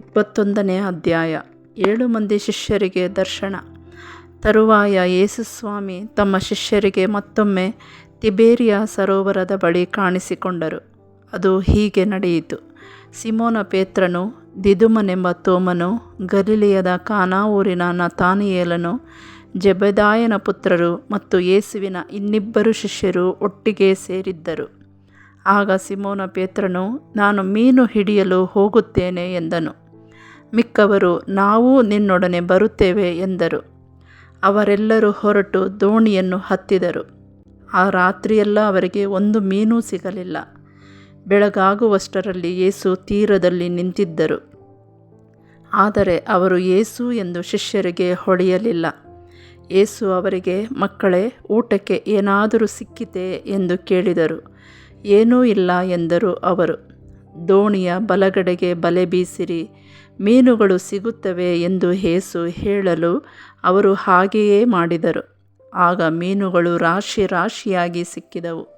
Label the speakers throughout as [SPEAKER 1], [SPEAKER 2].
[SPEAKER 1] ಇಪ್ಪತ್ತೊಂದನೇ ಅಧ್ಯಾಯ. ಏಳು ಮಂದಿ ಶಿಷ್ಯರಿಗೆ ದರ್ಶನ. ತರುವಾಯ ಯೇಸುಸ್ವಾಮಿ ತಮ್ಮ ಶಿಷ್ಯರಿಗೆ ಮತ್ತೊಮ್ಮೆ ತಿಬೇರಿಯ ಸರೋವರದ ಬಳಿ ಕಾಣಿಸಿಕೊಂಡರು. ಅದು ಹೀಗೆ ನಡೆಯಿತು. ಸಿಮೋನ ಪೇತ್ರನು, ದಿದುಮನೆಂಬ ತೋಮನು, ಗಲಿಲಿಯದ ಕಾನಾ ಊರಿನ ನತಾನಿಯೇಲನು, ಜಬೆದಾಯನ ಪುತ್ರರು ಮತ್ತು ಯೇಸುವಿನ ಇನ್ನಿಬ್ಬರು ಶಿಷ್ಯರು ಒಟ್ಟಿಗೆ ಸೇರಿದ್ದರು. ಆಗ ಸಿಮೋನ ಪೇತ್ರನು, ನಾನು ಮೀನು ಹಿಡಿಯಲು ಹೋಗುತ್ತೇನೆ ಎಂದನು. ಮಿಕ್ಕವರು, ನಾವೂ ನಿನ್ನೊಡನೆ ಬರುತ್ತೇವೆ ಎಂದರು. ಅವರೆಲ್ಲರೂ ಹೊರಟು ದೋಣಿಯನ್ನು ಹತ್ತಿದರು. ಆ ರಾತ್ರಿಯೆಲ್ಲ ಅವರಿಗೆ ಒಂದು ಮೀನೂ ಸಿಗಲಿಲ್ಲ. ಬೆಳಗಾಗುವಷ್ಟರಲ್ಲಿ ಏಸು ತೀರದಲ್ಲಿ ನಿಂತಿದ್ದರು. ಆದರೆ ಅವರು ಏಸು ಎಂದು ಶಿಷ್ಯರಿಗೆ ಹೊಳೆಯಲಿಲ್ಲ. ಏಸು ಅವರಿಗೆ, ಮಕ್ಕಳೇ, ಊಟಕ್ಕೆ ಏನಾದರೂ ಸಿಕ್ಕಿತೆ? ಎಂದು ಕೇಳಿದರು. ಏನೂ ಇಲ್ಲ ಎಂದರು ಅವರು. ದೋಣಿಯ ಬಲಗಡೆಗೆ ಬಲೆ ಬೀಸಿರಿ, ಮೀನುಗಳು ಸಿಗುತ್ತವೆ ಎಂದು ಹೇಸು ಹೇಳಲು ಅವರು ಹಾಗೆಯೇ ಮಾಡಿದರು. ಆಗ ಮೀನುಗಳು ರಾಶಿ ರಾಶಿಯಾಗಿ ಸಿಕ್ಕಿದವು.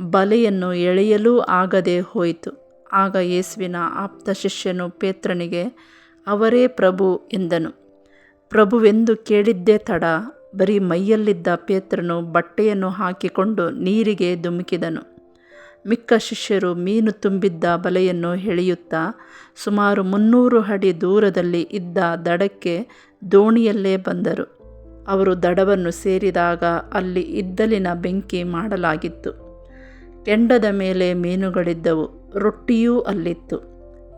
[SPEAKER 1] ಬಲೆಯನ್ನು ಎಳೆಯಲೂ ಆಗದೆ ಹೋಯಿತು. ಆಗ ಯೇಸುವಿನ ಆಪ್ತ ಶಿಷ್ಯನು ಪೇತ್ರನಿಗೆ, ಅವರೇ ಪ್ರಭು ಎಂದನು. ಪ್ರಭುವೆಂದು ಕೇಳಿದ್ದೇ ತಡ, ಬರೀ ಮೈಯಲ್ಲಿದ್ದ ಪೇತ್ರನು ಬಟ್ಟೆಯನ್ನು ಹಾಕಿಕೊಂಡು ನೀರಿಗೆ ಧುಮುಕಿದನು. ಮಿಕ್ಕ ಶಿಷ್ಯರು ಮೀನು ತುಂಬಿದ್ದ ಬಲೆಯನ್ನು ಎಳೆಯುತ್ತಾ ಸುಮಾರು ಮುನ್ನೂರು ಅಡಿ ದೂರದಲ್ಲಿ ಇದ್ದ ದಡಕ್ಕೆ ದೋಣಿಯಲ್ಲೇ ಬಂದರು. ಅವರು ದಡವನ್ನು ಸೇರಿದಾಗ ಅಲ್ಲಿ ಇದ್ದಲಿನ ಬೆಂಕಿ ಮಾಡಲಾಗಿತ್ತು. ಕೆಂಡದ ಮೇಲೆ ಮೀನುಗಳಿದ್ದವು, ರೊಟ್ಟಿಯೂ ಅಲ್ಲಿತ್ತು.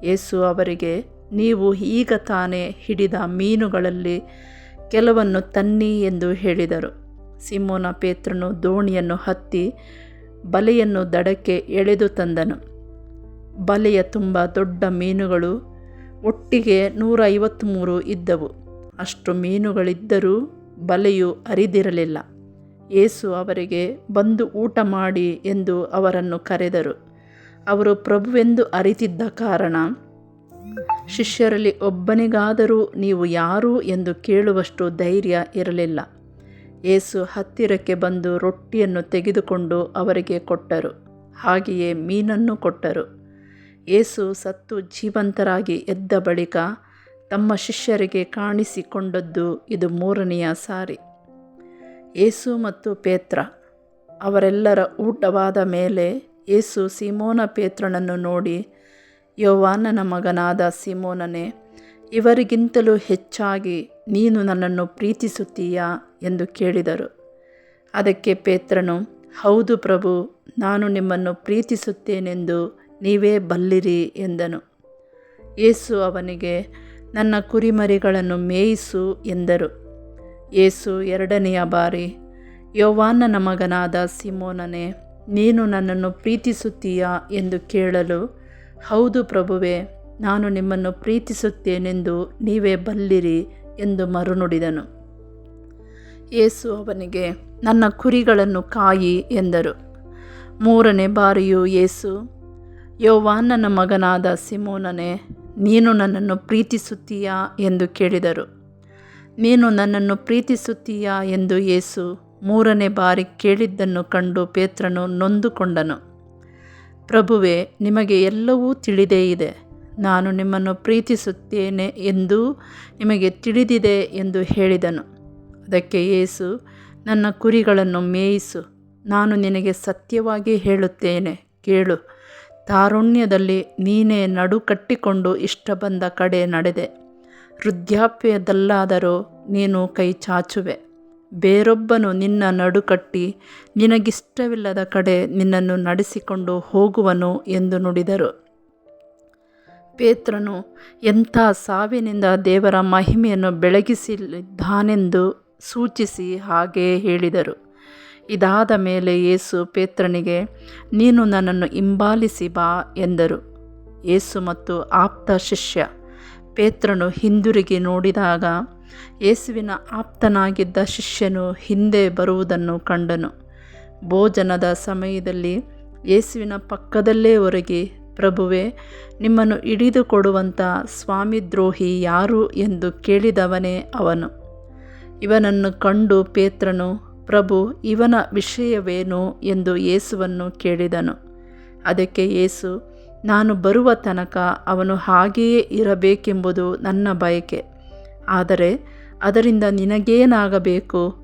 [SPEAKER 1] ಯೇಸು ಅವರಿಗೆ, ನೀವು ಈಗ ತಾನೇ ಹಿಡಿದ ಮೀನುಗಳಲ್ಲಿ ಕೆಲವನ್ನು ತನ್ನಿ ಎಂದು ಹೇಳಿದರು. ಸಿಮೋನ ಪೇತ್ರನು ದೋಣಿಯನ್ನು ಹತ್ತಿ ಬಲೆಯನ್ನು ದಡಕ್ಕೆ ಎಳೆದು ತಂದನು. ಬಲೆಯ ತುಂಬ ದೊಡ್ಡ ಮೀನುಗಳು ಒಟ್ಟಿಗೆ ನೂರ ಐವತ್ತ್ಮೂರು ಇದ್ದವು. ಅಷ್ಟು ಮೀನುಗಳಿದ್ದರೂ ಬಲೆಯು ಅರಿದಿರಲಿಲ್ಲ. ಏಸು ಅವರಿಗೆ, ಬಂದು ಊಟ ಮಾಡಿ ಎಂದು ಅವರನ್ನು ಕರೆದರು. ಅವರು, ಪ್ರಭುವೆಂದು ಅರಿತಿದ್ದ ಕಾರಣ, ಶಿಷ್ಯರಲ್ಲಿ ಒಬ್ಬನಿಗಾದರೂ ನೀವು ಯಾರು? ಎಂದು ಕೇಳುವಷ್ಟು ಧೈರ್ಯ ಇರಲಿಲ್ಲ. ಯೇಸು ಹತ್ತಿರಕ್ಕೆ ಬಂದು ರೊಟ್ಟಿಯನ್ನು ತೆಗೆದುಕೊಂಡು ಅವರಿಗೆ ಕೊಟ್ಟರು. ಹಾಗೆಯೇ ಮೀನನ್ನು ಕೊಟ್ಟರು. ಯೇಸು ಸತ್ತು ಜೀವಂತರಾಗಿ ಎದ್ದ ಬಳಿಕ ತಮ್ಮ ಶಿಷ್ಯರಿಗೆ ಕಾಣಿಸಿಕೊಂಡದ್ದು ಇದು ಮೂರನೆಯ ಸಾರಿ. ಏಸು ಮತ್ತು ಪೇತ್ರ, ಅವರೆಲ್ಲರ ಊಟವಾದ ಮೇಲೆ ಏಸು ಸಿಮೋನ ಪೇತ್ರನನ್ನು ನೋಡಿ, ಯೋವಾನನ ಮಗನಾದ ಸಿಮೋನನೇ ಇವರಿಗಿಂತಲೂ ಹೆಚ್ಚಾಗಿ ನೀನು ನನ್ನನ್ನು ಪ್ರೀತಿಸುತ್ತೀಯಾ ಎಂದು ಕೇಳಿದರು. ಅದಕ್ಕೆ ಪೇತ್ರನು, ಹೌದು ಪ್ರಭು, ನಾನು ನಿಮ್ಮನ್ನು ಪ್ರೀತಿಸುತ್ತೇನೆಂದು ನೀವೇ ಬಲ್ಲಿರಿ ಎಂದನು. ಏಸು ಅವನಿಗೆ, ನನ್ನ ಕುರಿಮರಿಗಳನ್ನು ಮೇಯಿಸು ಎಂದರು. ಏಸು ಎರಡನೆಯ ಬಾರಿ, ಯೋವಾನನ ಮಗನಾದ ಸಿಮೋನನೇ, ನೀನು ನನ್ನನ್ನು ಪ್ರೀತಿಸುತ್ತೀಯಾ? ಎಂದು ಕೇಳಲು, ಹೌದು ಪ್ರಭುವೇ ನಾನು ನಿಮ್ಮನ್ನು ಪ್ರೀತಿಸುತ್ತೇನೆಂದು ನೀವೇ ಬಲ್ಲಿರಿ ಎಂದು ಮರುನುಡಿದನು. ಯೇಸು ಅವನಿಗೆ, ನನ್ನ ಕುರಿಗಳನ್ನು ಕಾಯಿ ಎಂದರು. ಮೂರನೇ ಬಾರಿಯೂ ಯೇಸು, ಯೋವಾನನ ಮಗನಾದ ಸಿಮೋನನೇ, ನೀನು ನನ್ನನ್ನು ಪ್ರೀತಿಸುತ್ತೀಯಾ ಎಂದು ಕೇಳಿದರು. ನೀನು ನನ್ನನ್ನು ಪ್ರೀತಿಸುತ್ತೀಯಾ ಎಂದು ಯೇಸು ಮೂರನೇ ಬಾರಿ ಕೇಳಿದ್ದನ್ನು ಕಂಡು ಪೇತ್ರನು ನೊಂದುಕೊಂಡನು. ಪ್ರಭುವೆ, ನಿಮಗೆ ಎಲ್ಲವೂ ತಿಳಿದೇ ಇದೆ. ನಾನು ನಿಮ್ಮನ್ನು ಪ್ರೀತಿಸುತ್ತೇನೆ ಎಂದು ನಿಮಗೆ ತಿಳಿದಿದೆ ಎಂದು ಹೇಳಿದನು. ಅದಕ್ಕೆ ಯೇಸು, ನನ್ನ ಕುರಿಗಳನ್ನು ಮೇಯಿಸು. ನಾನು ನಿನಗೆ ಸತ್ಯವಾಗಿ ಹೇಳುತ್ತೇನೆ. ಕೇಳು. ತಾರುಣ್ಯದಲ್ಲಿ ನೀನೇ ನಡು ಕಟ್ಟಿಕೊಂಡು ಇಷ್ಟ ಬಂದ ಕಡೆ ನಡೆದೆ. ವೃದ್ಧಾಪ್ಯದಲ್ಲಾದರೂ ನೀನು ಕೈ ಚಾಚುವೆ. ಬೇರೊಬ್ಬನು ನಿನ್ನ ನಡುಕಟ್ಟಿ ನಿನಗಿಷ್ಟವಿಲ್ಲದ ಕಡೆ ನಿನ್ನನ್ನು ನಡೆಸಿಕೊಂಡು ಹೋಗುವನು ಎಂದು ನುಡಿದರು. ಪೇತ್ರನು ಎಂಥ ಸಾವಿನಿಂದ ದೇವರ ಮಹಿಮೆಯನ್ನು ಬೆಳಗಿಸಿದ್ದಾನೆಂದು ಸೂಚಿಸಿ ಹಾಗೇ ಹೇಳಿದರು. ಇದಾದ ಮೇಲೆ ಯೇಸು ಪೇತ್ರನಿಗೆ, ನೀನು ನನ್ನನ್ನು ಹಿಂಬಾಲಿಸಿ ಬಾ ಎಂದರು. ಯೇಸು ಮತ್ತು ಆಪ್ತ ಶಿಷ್ಯ ಪೇತ್ರನು ಹಿಂದಿರುಗಿ ನೋಡಿದಾಗ ಯೇಸುವಿನ ಆಪ್ತನಾಗಿದ್ದ ಶಿಷ್ಯನು ಹಿಂದೆ ಬರುವುದನ್ನು ಕಂಡನು. ಭೋಜನದ ಸಮಯದಲ್ಲಿ ಯೇಸುವಿನ ಪಕ್ಕದಲ್ಲೇ ಹೊರಗಿ ಪ್ರಭುವೇ, ನಿಮ್ಮನ್ನು ಹಿಡಿದು ಕೊಡುವಂಥ ಸ್ವಾಮಿದ್ರೋಹಿ ಯಾರು ಎಂದು ಕೇಳಿದವನೇ ಅವನು. ಇವನನ್ನು ಕಂಡು ಪೇತ್ರನು, ಪ್ರಭು, ಇವನ ವಿಷಯವೇನು ಎಂದು ಯೇಸುವನ್ನು ಕೇಳಿದನು. ಅದಕ್ಕೆ ಯೇಸು, ನಾನು ಬರುವ ತನಕ ಅವನು ಹಾಗೆಯೇ ಇರಬೇಕೆಂಬುದು ನನ್ನ ಬಯಕೆ. ಆದರೆ ಅದರಿಂದ ನಿನಗೇನಾಗಬೇಕು?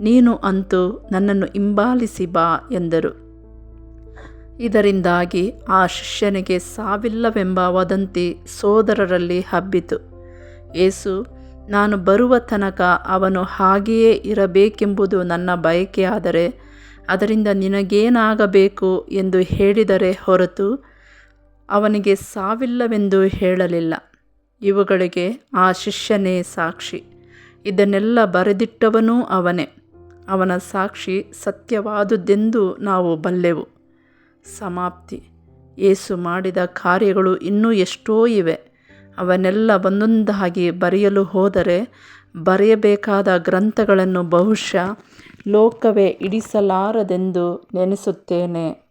[SPEAKER 1] ನೀನು ಅಂತೂ ನನ್ನನ್ನು ಹಿಂಬಾಲಿಸಿ ಬಾ ಎಂದರು. ಇದರಿಂದಾಗಿ ಆ ಶಿಷ್ಯನಿಗೆ ಸಾವಿಲ್ಲವೆಂಬ ವದಂತಿ ಸೋದರರಲ್ಲಿ ಹಬ್ಬಿತು. ಏಸು ನಾನು ಬರುವ ತನಕ ಅವನು ಹಾಗೆಯೇ ಇರಬೇಕೆಂಬುದು ನನ್ನ ಬಯಕೆಯಾದರೆ ಅದರಿಂದ ನಿನಗೇನಾಗಬೇಕು ಎಂದು ಹೇಳಿದರೆ ಹೊರತು ಅವನಿಗೆ ಸಾವಿಲ್ಲವೆಂದು ಹೇಳಲಿಲ್ಲ. ಇವುಗಳಿಗೆ ಆ ಶಿಷ್ಯನೇ ಸಾಕ್ಷಿ. ಇದನ್ನೆಲ್ಲ ಬರೆದಿಟ್ಟವನೂ ಅವನೇ. ಅವನ ಸಾಕ್ಷಿ ಸತ್ಯವಾದುದೆಂದು ನಾವು ಬಲ್ಲೆವು. ಸಮಾಪ್ತಿ. ಏಸು ಮಾಡಿದ ಕಾರ್ಯಗಳು ಇನ್ನೂ ಎಷ್ಟೋ ಇವೆ. ಅವನ್ನೆಲ್ಲ ಒಂದೊಂದಾಗಿ ಬರೆಯಲು ಹೋದರೆ ಬರೆಯಬೇಕಾದ ಗ್ರಂಥಗಳನ್ನು ಬಹುಶಃ ಲೋಕವೇ ಇಡಿಸಲಾರದೆಂದು ನೆನೆಸುತ್ತೇನೆ.